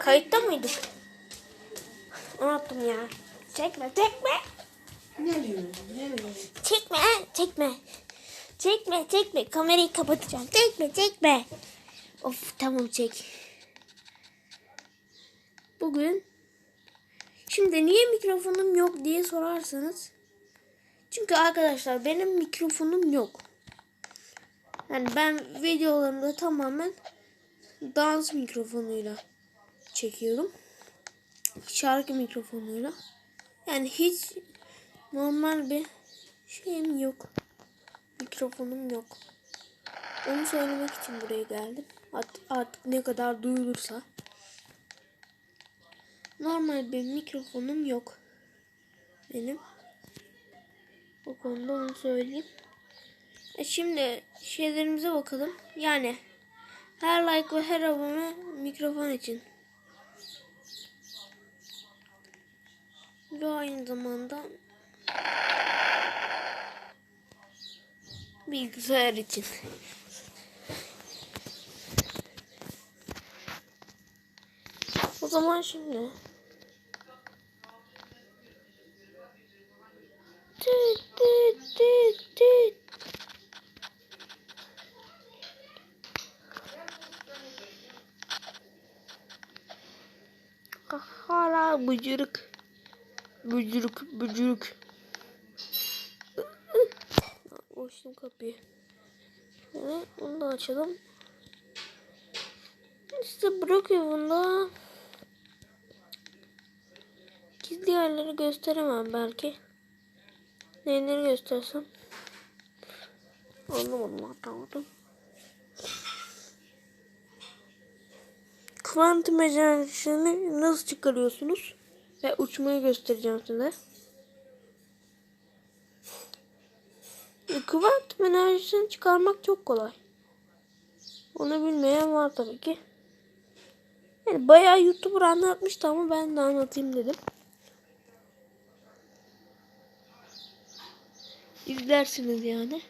Kayıtta mıydık? Unuttum ya. Çekme, çekme. Ne? Çekme, çekme. Çekme, çekme. Kamerayı kapatacağım. Çekme, çekme. Of tamam çek. Bugün şimdi niye mikrofonum yok diye sorarsanız çünkü arkadaşlar benim mikrofonum yok. Yani ben videolarımda tamamen dans mikrofonuyla çekiyorum. Şarkı mikrofonuyla. Yani hiç normal bir şeyim yok. Mikrofonum yok. Onu söylemek için buraya geldim. Art- artık ne kadar duyulursa. Normal bir mikrofonum yok. Benim. O konuda onu söyleyeyim. E şimdi şeylerimize bakalım. Yani her like ve her abone mikrofon için. Ve aynı zamanda bilgisayar için. O zaman şimdi bıcırık. Bıcırık bıcırık. Açtım kapıyı. Evet, bunu da açalım. İşte bırakıyor bunda. Gizli yerleri gösteremem belki. Neyleri göstersem. Anlamadım hatırlamadım. Kuantum enerjisini nasıl çıkarıyorsunuz? Ve uçmayı göstereceğim size. Kuantum enerjisini çıkarmak çok kolay. Onu bilmeyen var tabii ki. Yani bayağı YouTuber anlatmıştı ama ben de anlatayım dedim. İzlersiniz yani.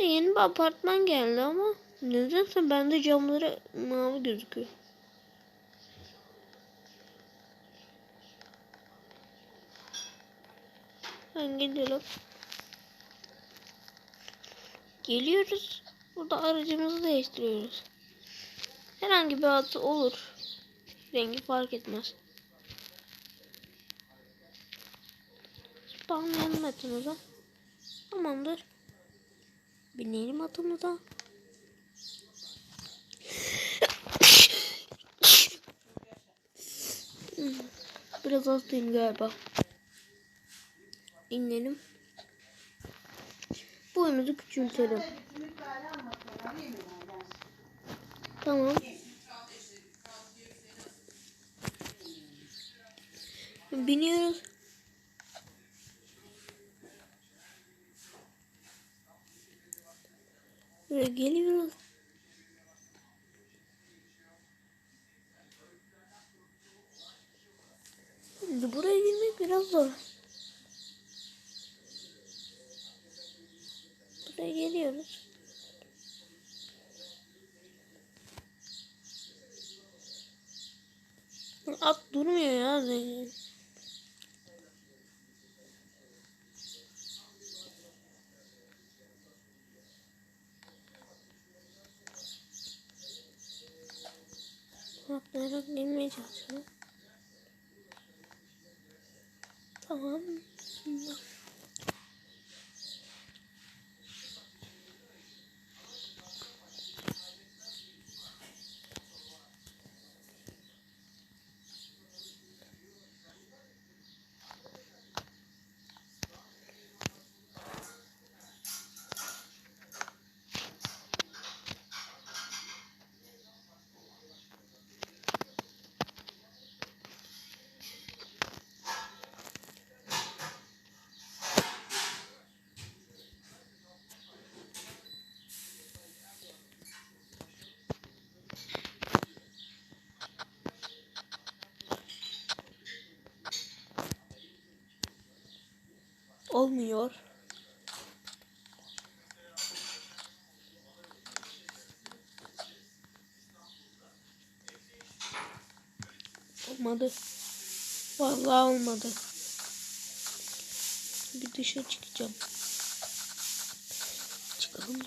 Yeni bir apartman geldi ama nedense bende camları mavi gözüküyor. Ben geliyorum. Geliyoruz. Burada aracımızı değiştiriyoruz. Herhangi bir adı olur. Rengi fark etmez. Spamlayalım atımıza. Tamamdır. Binelim atımıza. Biraz hastayım galiba. İnelim. Boyumuzu küçültelim. Tamam. Biniyoruz. Geliyoruz. olmuyor. Olmadı. Vallahi olmadı. Bir dışarı çıkacağım. Çıkalım.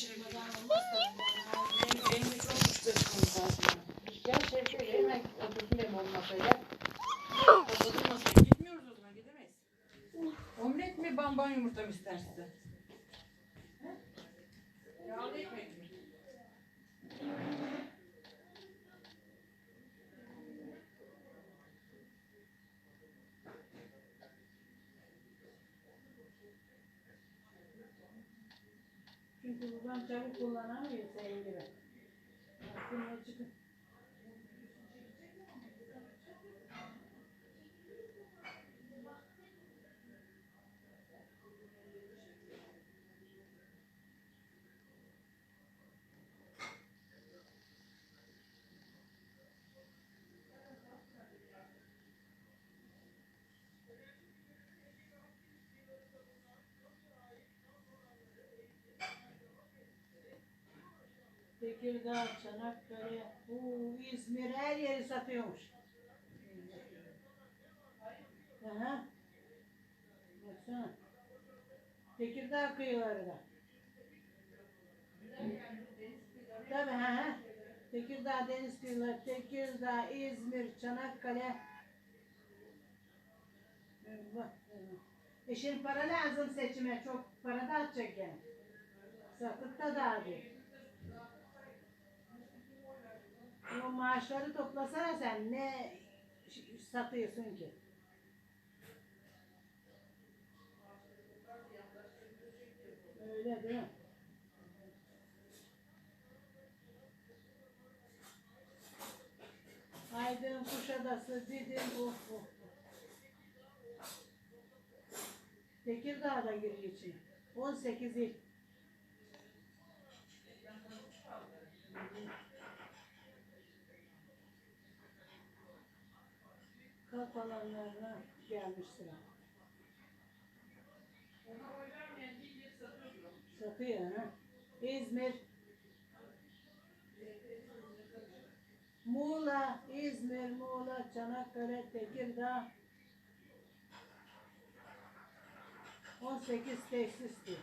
Gel Şevket. Elimi çok uçtursunuz zaten. Gel Şevket yemek oturdum benim olmasa gel. Oturmasın. Gitmiyoruz o zaman gidemeyiz. Omlet mi bamban yumurta mı ister Çünkü buradan çabuk kullanamıyor senin gibi. Aklına çıkın. Tekirdağ, Çanakkale, bu İzmir her yeri satıyormuş. Aha. Baksana. Tekirdağ kıyıları da. Tabii ha ha. Tekirdağ deniz kıyıları, Tekirdağ, İzmir, Çanakkale. Bak. E şimdi para lazım seçime. Çok para da atacak yani. Satıp da dağıtıyor. O maaşları toplasana sen ne satıyorsun ki? Öyle değil mi? Aydın, Kuşadası, Didim, oh oh. Tekirdağ da giriyor içine. 18 il. Kalp alanlarına gelmiş sıra. Satıyor ha. İzmir. Muğla, İzmir, Muğla, Çanakkale, Tekirdağ. 18 tesisti.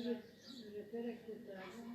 üret, üreterek kurtardım.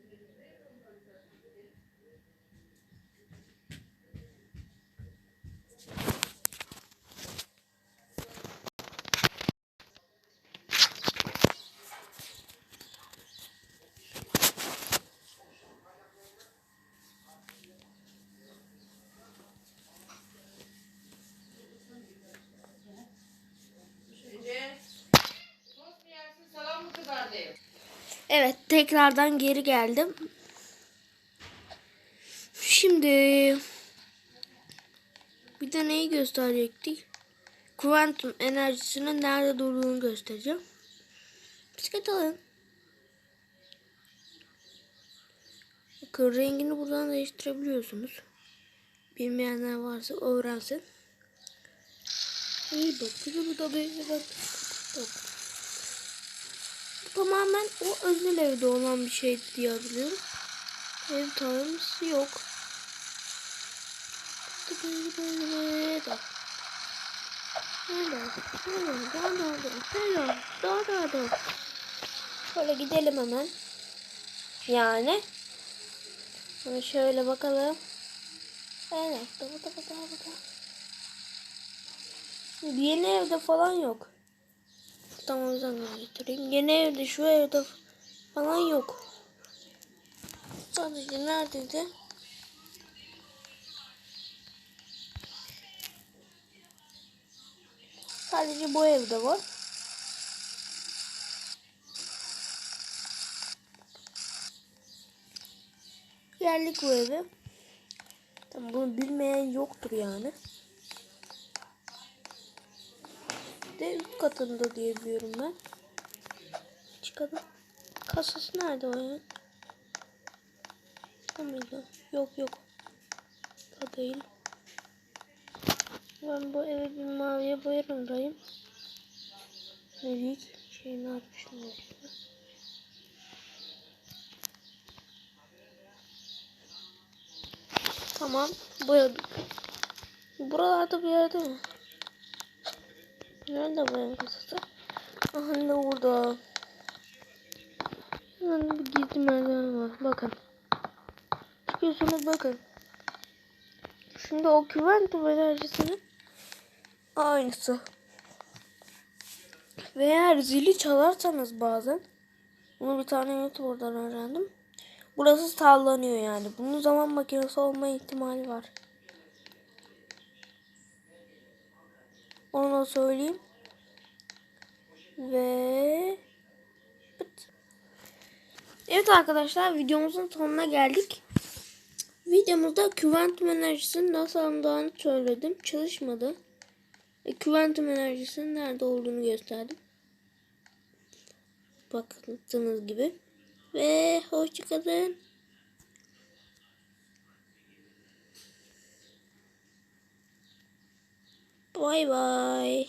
Evet tekrardan geri geldim. Şimdi bir de neyi gösterecektik? Kuantum enerjisinin nerede durduğunu göstereceğim. Bisiklet alın. Bakın rengini buradan değiştirebiliyorsunuz. Bilmeyenler varsa öğrensin. İyi bak, bu da bir bak. Bak. Tamamen o özel evde olan bir şeydi diye hatırlıyorum. Ev tanrısı yok. Şöyle gidelim hemen. Yani. Şimdi şöyle bakalım. Evet. Yeni evde falan yok. Tamam o zaman getireyim. Yeni evde şu evde falan yok. Sadece neredeydi? Sadece bu evde var. Geldik bu eve. Tamam bunu bilmeyen yoktur yani. De üst katında diye biliyorum ben. Çıkalım. Kasası nerede o ya? O? Yok yok. O değil. Ben bu evi bir maviye boyarım dayım. Diyeyim? Şey ne yapmışım ya. Tamam. Boyadık. Buralarda bir yerde mi? Nerede bu evin kasası? Aha ne burada. Hemen bir gizli merdiven var. Bakın. Çıkıyorsunuz bakın. Şimdi o küventum enerjisinin aynısı. Ve eğer zili çalarsanız bazen bunu bir tane YouTuber'dan öğrendim. Burası sallanıyor yani. Bunun zaman makinesi olma ihtimali var. Onu söyleyeyim. Ve. Evet arkadaşlar videomuzun sonuna geldik. Videomuzda küventum enerjisinin nasıl alındığını söyledim. Çalışmadı. E, küventum enerjisinin nerede olduğunu gösterdim. Baktığınız gibi. Ve hoşçakalın. Bye bye.